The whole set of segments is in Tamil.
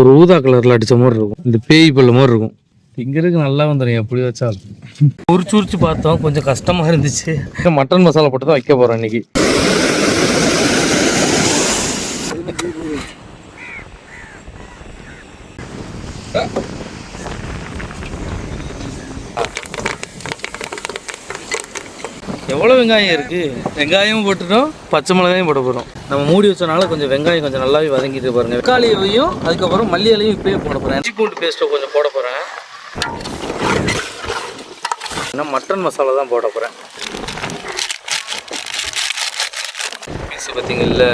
ஒரு ஊதா கலரில் அடித்த மாதிரி இருக்கும். இந்த பேய் பல்லு மாதிரி இருக்கும். திங்கிறதுக்கு நல்லா வந்துடும் எப்படி வச்சாலும் உரிச்சு உரிச்சு பார்த்தோம் கொஞ்சம் கஷ்டமாக இருந்துச்சு. மட்டன் மசாலா போட்டு தான் வைக்க போகிறோம் இன்னைக்கு. எவ்வளோ வெங்காயம் இருக்கு? வெங்காயமும் போட்டுட்டோம் பச்சை மிளகாயும் போட போகிறோம் நம்ம மூடி வச்சனால கொஞ்சம் வெங்காயம் கொஞ்சம் நல்லாவே வதங்கிட்டு பாருங்க. தக்காளியையும் அதுக்கப்புறம் மல்லியலையும் இப்பயே போட போகிறேன் இஞ்சி பூண்டு பேஸ்ட்டை கொஞ்சம் போட போகிறேன் ஏன்னா மட்டன் மசாலா தான் போட போகிறேன் பீஸ் பார்த்தீங்கல்ல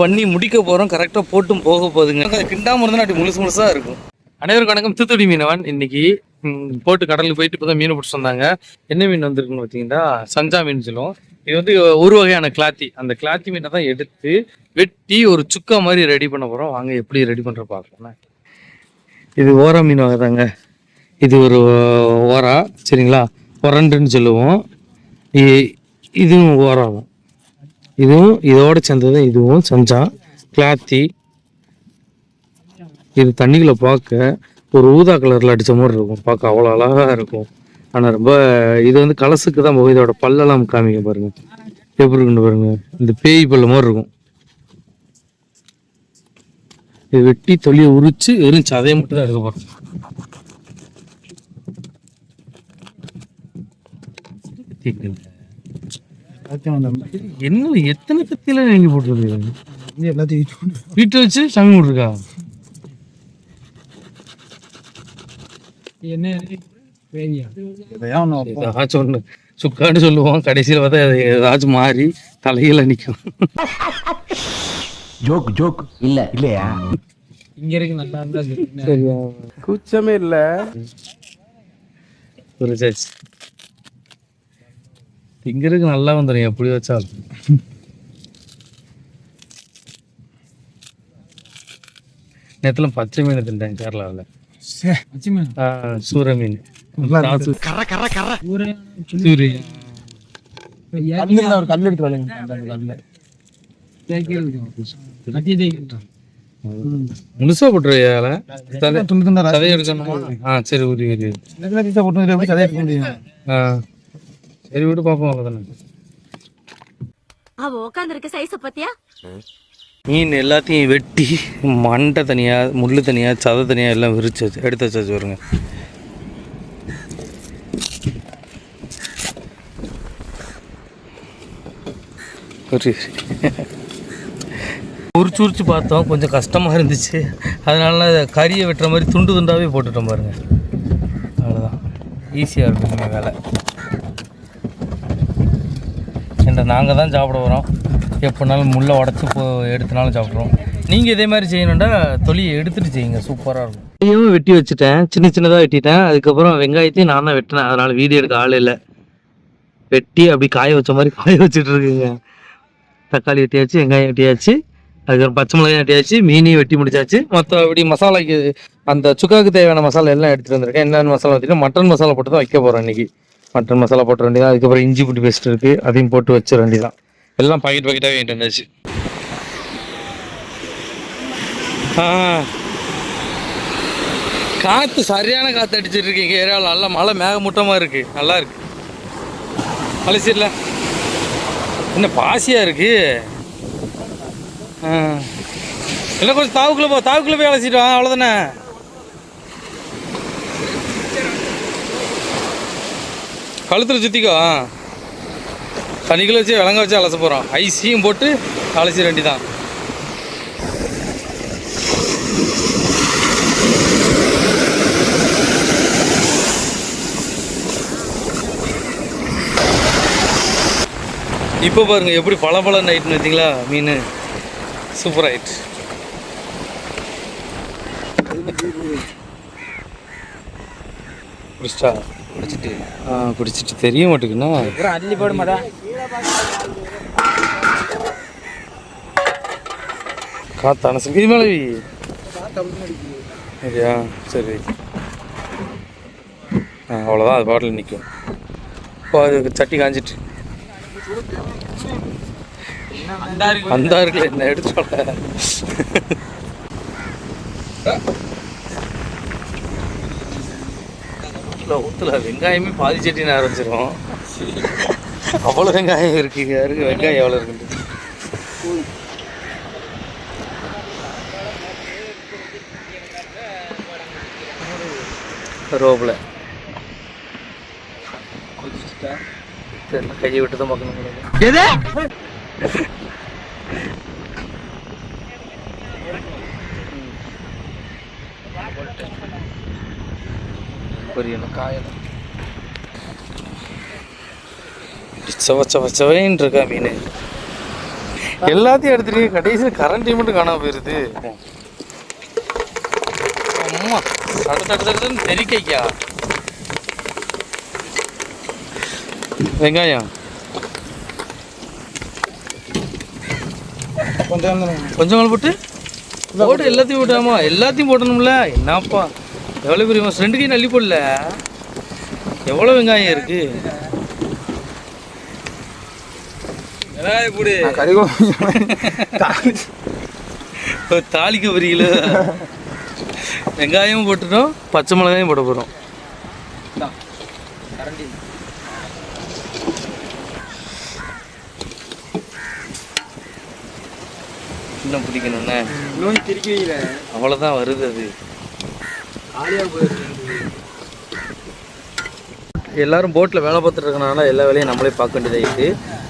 பண்ணி முடிக்க போகிறோம் கரெக்டாக போட்டும் போக போகுதுங்க. கிண்டாமல் இருந்தால் அப்படி முழுசு முழுசாக இருக்கும். அனைவருக்கும் வணக்கம். தூத்துக்குடி மீனவன். இன்னைக்கு போட்டு கடலுக்கு போயிட்டு இப்போ தான் மீன் பிடிச்சி வந்தாங்க. என்ன மீன் வந்திருக்குன்னு பார்த்தீங்கன்னா சஞ்சா மீன் சொல்லுவோம். இது வந்து ஒரு வகையான கிளாத்தி. அந்த கிளாத்தி மீனை தான் எடுத்து வெட்டி ஒரு சுக்கா மாதிரி ரெடி பண்ண போகிறோம் வாங்க எப்படி ரெடி பண்ணுற பார்க்கலாம் இது ஓரா மீன் வகை தாங்க. இது ஒரு ஓரா சரிங்களா? ஒரண்டுன்னு சொல்லுவோம். இ- இதுவும் ஓராவும். இதுவும் இதோட சேர்ந்தது இதுவும் செஞ்சான். கிளாத்தி. இது தண்ணிக்குள்ளே பார்க்க ஒரு ஊதா கலரில் அடித்த மாதிரி இருக்கும். பார்க்க அவ்வளோ அழகாக இருக்கும். ஆனால் ரொம்ப இது வந்து கலசுக்கு தான் போகும். இதோட பல்லெல்லாம் காமிக்க பாருங்க. எப்படி இருக்குன்னு பாருங்க. இந்த பேய் பல்லு மாதிரி இருக்கும். இது வெட்டி தொலியை உரிச்சு வெறும் சதையை மட்டும் தான் எடுக்க போகிறோம் என்ன எத்தனை கத்தியில நீங்க போட்டுருக்கீங்க? எல்லாத்தையும் வீட்டை வச்சு சாமி போட்டிருக்கா என்ன ஒன்று ஏதாச்சும் சுக்கான்னு சொல்லுவோம். கடைசியில் பார்த்தா அது ஏதாச்சும் மாறி தலையில நிற்கும் ஜோக் ஜோக். இல்ல. இல்லையா? இங்க இருக்கு நல்லா இருந்தா சரியா. குச்சமே இல்ல. ஒரு சாச்சு திங்கிறதுக்கு நல்லா வந்துடும் எப்படி வச்சாலும். நேத்துல பச்சை மீன் தின்ட்டேன் கேரளாவில். வச்சு மீன். சூர மீன் கர கர கர சூரிய. ஒரு கல் எடுத்து வரலைங்க முழுசா போட்டுருவியால எடுக்கணும் ஆ சரி உரி உரி பீஸா போட்டு எடுக்க முடியும்? ஆ. சரி விட்டு பார்ப்போம் அவ்வளோதானே அவ உட்காந்துருக்க சைஸ பத்தியா? மீன் எல்லாத்தையும் வெட்டி மண்டை தனியாக முள் தனியாக சதை தனியாக எல்லாம் விரிச்சு வச்சு எடுத்து வச்சாச்சு வருங்க. உரிச்சு உரிச்சு பார்த்தோம் கொஞ்சம் கஷ்டமாக இருந்துச்சு. அதனால கறியை வெட்டுற மாதிரி துண்டு துண்டாகவே போட்டுட்டோம் பாருங்க. அவ்வளோதான் ஈஸியாக இருக்கும் நம்ம வேலை. இந்த நாங்கள் தான் சாப்பிட வரோம் எப்போனாலும் முள்ளை உடச்சி போ எடுத்தனாலும் சாப்பிட்றோம் நீங்கள் இதே மாதிரி செய்யணும்டா தொலியை எடுத்துட்டு செய்யுங்க. சூப்பராக இருக்கும். வெங்காயமும் வெட்டி வச்சுட்டேன். சின்ன சின்னதாக வெட்டிட்டேன். அதுக்கப்புறம் வெங்காயத்தையும் நான் தான் வெட்டினேன். அதனால் வீடியோ எடுக்க ஆள் இல்லை. வெட்டி அப்படி காய வச்ச மாதிரி காய வச்சுட்டு இருக்குங்க. தக்காளி வெட்டியாச்சு வெங்காயம் வெட்டியாச்சு அதுக்கப்புறம் பச்சை மிளகாய் வெட்டியாச்சு மீனையும் வெட்டி முடிச்சாச்சு. மற்ற அப்படி மசாலாக்கு அந்த சுக்காவுக்கு தேவையான மசாலா எல்லாம் எடுத்துகிட்டு வந்திருக்கேன். என்னென்ன மசாலா வச்சுட்டு மட்டன் மசாலா போட்டு தான் வைக்க போகிறோம் இன்னைக்கு. மட்டன் மசாலா போட்ட வேண்டியதான் அதுக்கப்புறம் இஞ்சி பூண்டு பேஸ்ட் இருக்குது அதையும் போட்டு வச்சிட வேண்டியதான் எல்லாம் பாக்கெட் பாக்கெட்டாக வாங்கிட்டு வந்தாச்சு காற்று சரியான காற்று அடிச்சிட்டு இருக்கு எங்கள் ஏரியாவில் நல்லா மழை மேகமூட்டமாக இருக்குது நல்லா இருக்குது அலசிடல என்ன பாசியாக இருக்கு? இல்லை கொஞ்சம் தாவுக்குள்ளே போ தாவுக்குள்ளே போய் அலசிட்டு வா அவ்வளோதானே கழுத்தில் சுற்றிக்கோ தண்ணிக்குள்ள வச்சு விளங்க வச்சு அலச போகிறோம் ஐசியும் போட்டு அலசிட வேண்டிதான் இப்போ பாருங்க எப்படி பல பல நைட்னு பார்த்தீங்களா? மீன். சூப்பர் ஆயிட்டு குடிச்சிட்டா? குடிச்சிட்டு. ஆ குடிச்சிட்டு தெரிய மாட்டேங்குண்ணா அள்ளி போட மாட்டா காத்து அனசு இது மேலே. சரியா சரி. ஆ அவ்வளோதான் அது பாட்டில் நிற்கும் இப்போ அது சட்டி காஞ்சிட்டு. அந்த இருக்குல்ல என்ன எடுத்து சொல்ல ஊத்துல ஊத்துல வெங்காயமே பாதி சட்டின்னு ஆரம்பிச்சிடும் அவ்வளோ வெங்காயம் இருக்குங்க இருக்கு. வெங்காயம் எவ்வளோ இருக்குன்னு கருவேப்பிலை தெரியல கையை விட்டு தான் பார்க்கணும் எது பொரியணும் காயணும் சவ சவ சவைன்னு இருக்கா மீன் எல்லாத்தையும் எடுத்துட்டு கடைசியில் கரண்டி மட்டும் காணாம போயிருது அம்மா தடு தடு தடுன்னு தெரிக்கையா வெங்காயம். கொஞ்சம் போட்டு? போட்டு. எல்லாத்தையும் போட்டாமா? எல்லாத்தையும் போட்டணும்ல என்னப்பா? எவ்வளோ பெரிய ரெண்டு கை அள்ளி போடல. எவ்வளோ வெங்காயம் இருக்கு? தாளிக்க வரீங்கள வெங்காயமும் போட்டுட்டோம் பச்சை மிளகாயும் போட போகிறோம் இன்னும் பிடிக்கணும்ண்ணே நோய் திரிக்க வைக்கல அவ்வளோதான் வருது அது. எல்லாரும் போட்டில் வேலை பார்த்துட்டு இருக்கனால எல்லா வேலையும் நம்மளே பார்க்க வேண்டியதாகிட்டு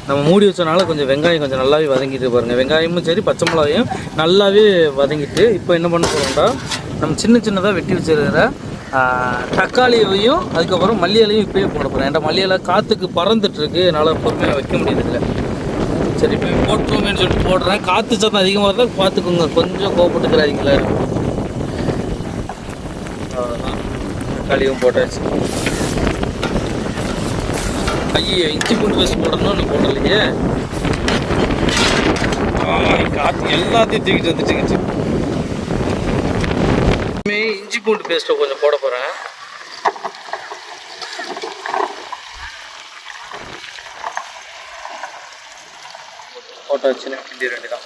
நம்ம மூடி வச்சனால கொஞ்சம் வெங்காயம் கொஞ்சம் நல்லாவே வதங்கிட்டு பாருங்கள் வெங்காயமும் சரி பச்சை மிளகாயும் நல்லாவே வதங்கிட்டு இப்போ என்ன பண்ண போகிறோம்டா நம்ம சின்ன சின்னதாக வெட்டி வச்சிருக்கிற தக்காளியையும் அதுக்கப்புறம் மல்லி இலையும் இப்போயே போட போகிறேன் ஏன்டா மல்லி இலை காற்றுக்கு பறந்துட்டு இருக்கு. என்னால் பொறுமையாக வைக்க முடியறதில்ல. சரி இப்போ போட்டுருவோமேனு சொல்லிட்டு போடுறேன். காற்று சத்தம் அதிகமாக இருந்தால் பார்த்துக்கோங்க கொஞ்சம் கோவப்பட்டுக்கிறாதீங்களா? அவ்வளோதான் தக்காளியும் போட்டாச்சு. ஐயோ இஞ்சி பூண்டு பேஸ்ட் போடணும்? போடலையே. காற்று எல்லாத்தையும் தூக்கிட்டு வந்துட்டுங்க இஞ்சி. பூண்டு பேஸ்ட்டை கொஞ்சம் போட போகிறேன் போட்டாச்சுன்னு கிண்டி ரெண்டு தான்.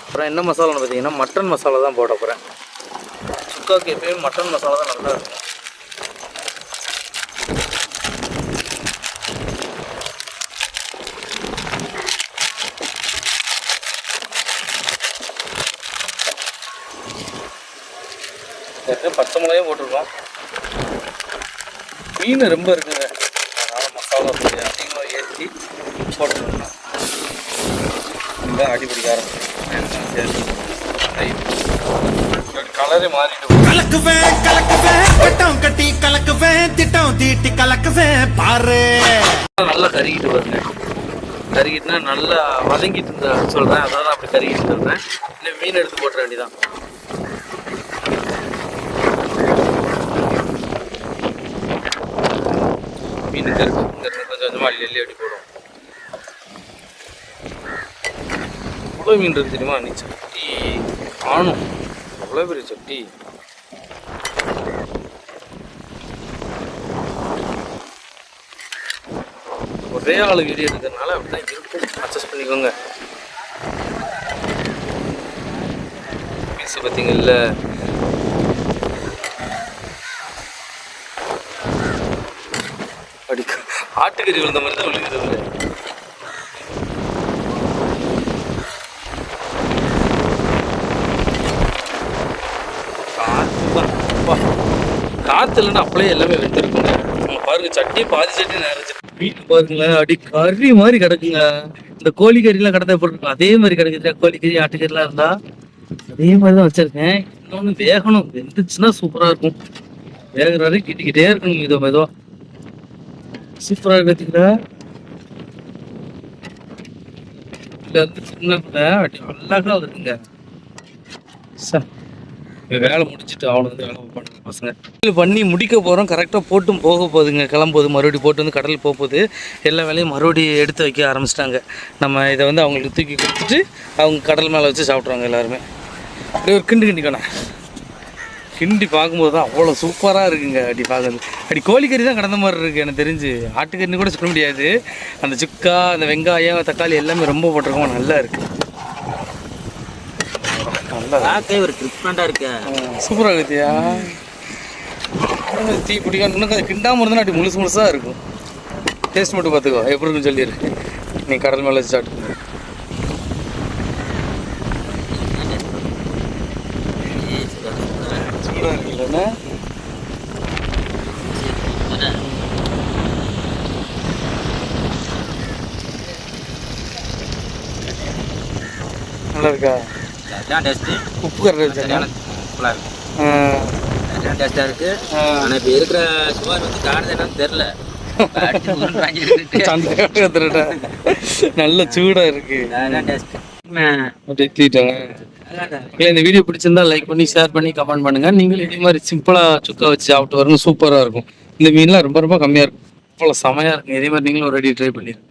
அப்புறம் என்ன மசாலான்னு பார்த்தீங்கன்னா மட்டன் மசாலா தான் போட போகிறேன் சுக்காக்கு எப்பயுமே மட்டன் மசாலா தான் நல்லா இருக்கும். பச்சை மிளகாயும் போட்டிருக்கோம். மீன் ரொம்ப இருக்குங்க. அதனால் மசாலா கொஞ்சம் அதிகமாக ஏற்றி போட்டுருக்கோம் ரொம்ப அடிபிடிக்க ஆரம்பிச்சு கலரே மாறி கலக்குவேன் கலக்குவேன் கட்டம் கட்டி கலக்குவேன் திட்டம் தீட்டி கலக்குவேன் பாரு. நல்லா கருகிட்டு வருங்க கருகிட்டுனா நல்லா வதங்கிட்டு இருந்தா சொல்கிறேன் அதான் அப்படி கருகிட்டு சொல்கிறேன் இல்லை மீன் எடுத்து போட்டுற வேண்டியதான் மீன் இங்கே இருக்கு கொஞ்சம் கொஞ்சமாக அள்ளி அள்ளி அப்படி போடும் எவ்வளோ மீன் இருக்கு தெரியுமா நீ சட்டி. காணும் அவ்வளோ பெரிய சட்டி. நிறைய ஆள் வீடியோ இருக்கிறதுனால அப்படிதான் இருக்கும் அட்ஜஸ்ட் பண்ணிக்கோங்க. பீஸ் பார்த்தீங்கல்ல அடிக்க ஆட்டுக்கறி விழுந்த மாதிரி தான் விழுகிறது காற்று தான் அப்பா. காத்து இல்லைன்னா அப்படியே எல்லாமே வெந்திருக்குங்க. நம்ம பாருங்க சட்டி பாதி சட்டி மீன் பாருங்களேன் அடி கறி மாதிரி கிடக்குங்க. இந்த கோழி கறிலாம் கிடந்தா போட்டுருக்கோம் அதே மாதிரி கிடக்குது கோழிக்கறி ஆட்டுக்கறிலாம் இருந்தா அதே மாதிரி தான் வச்சிருக்கேன். இன்னொன்று வேகணும். வெந்துச்சுன்னா சூப்பரா இருக்கும். வேகிற வரைக்கும் கிட்டிக்கிட்டே இருக்கணும். இதோ மெதுவா சூப்பரா இருக்குதுங்களா இதுல வந்து சின்ன பிள்ளை அப்படி அழகாக இருக்குங்க ச வேலை முடிச்சுட்டு அவனுக்கு வந்து வேலை பண்ணுங்க பசங்க. இது பண்ணி முடிக்க போகிறோம் கரெக்டாக போட்டும் போக போகுதுங்க. கிளம்போது மறுபடியும் போட்டு வந்து கடல் போக போகுது. எல்லா வேலையும் மறுபடியும் எடுத்து வைக்க ஆரம்பிச்சிட்டாங்க. நம்ம இதை வந்து அவங்களுக்கு தூக்கி கொடுத்துட்டு அவங்க கடல் மேலே வச்சு சாப்பிட்ருவாங்க எல்லாருமே. அப்படியே ஒரு கிண்டு கிண்டிக்கணும் கிண்டி பார்க்கும்போது தான் அவ்வளோ சூப்பராக இருக்குங்க. அப்படி பார்க்குறது. அப்படி கோழிக்கறி தான் கடந்த மாதிரி இருக்குது எனக்கு தெரிஞ்சு. ஆட்டுக்கறின்னு கூட சொல்ல முடியாது. அந்த சுக்கா அந்த வெங்காயம் தக்காளி எல்லாமே ரொம்ப போட்டிருக்கோம். நல்லா இருக்குது பார்க்கவே ஒரு டிஃப்ரெண்டாக இருக்கு. சூப்பராக இருக்குதியா தீ பிடிக்கும் இன்னும் கிண்டாமல் இருந்தால் அப்படி முழுசு முழுசாக இருக்கும். டேஸ்ட் மட்டும் பார்த்துக்கோ. எப்படி இருக்குன்னு சொல்லிடு நீ கடல் மேலே ஸ்டார்ட் பண்ணு சூடாக இருக்குல்லண்ணா நல்லா இருக்கா? அதான் டேஸ்ட்டு உப்பு கரெக்டாக டேஸ்ட்டாக ஆனால் இப்போ இருக்கிற சுவர் வந்து காரணம் என்னன்னு தெரில நல்ல சூடா இருக்கு. இந்த வீடியோ பிடிச்சிருந்தா லைக் பண்ணி ஷேர் பண்ணி கமெண்ட் பண்ணுங்க. நீங்களும் இதே மாதிரி சிம்பிளா சுக்கா வச்சு சாப்பிட்டு வரணும் சூப்பரா இருக்கும். இந்த மீன்லாம் ரொம்ப ரொம்ப கம்மியா இருக்கும். அவ்வளோ செமையா இருக்கும். இதே மாதிரி நீங்களும் ஒரு ரெடி ட்ரை பண்ணிடுங்க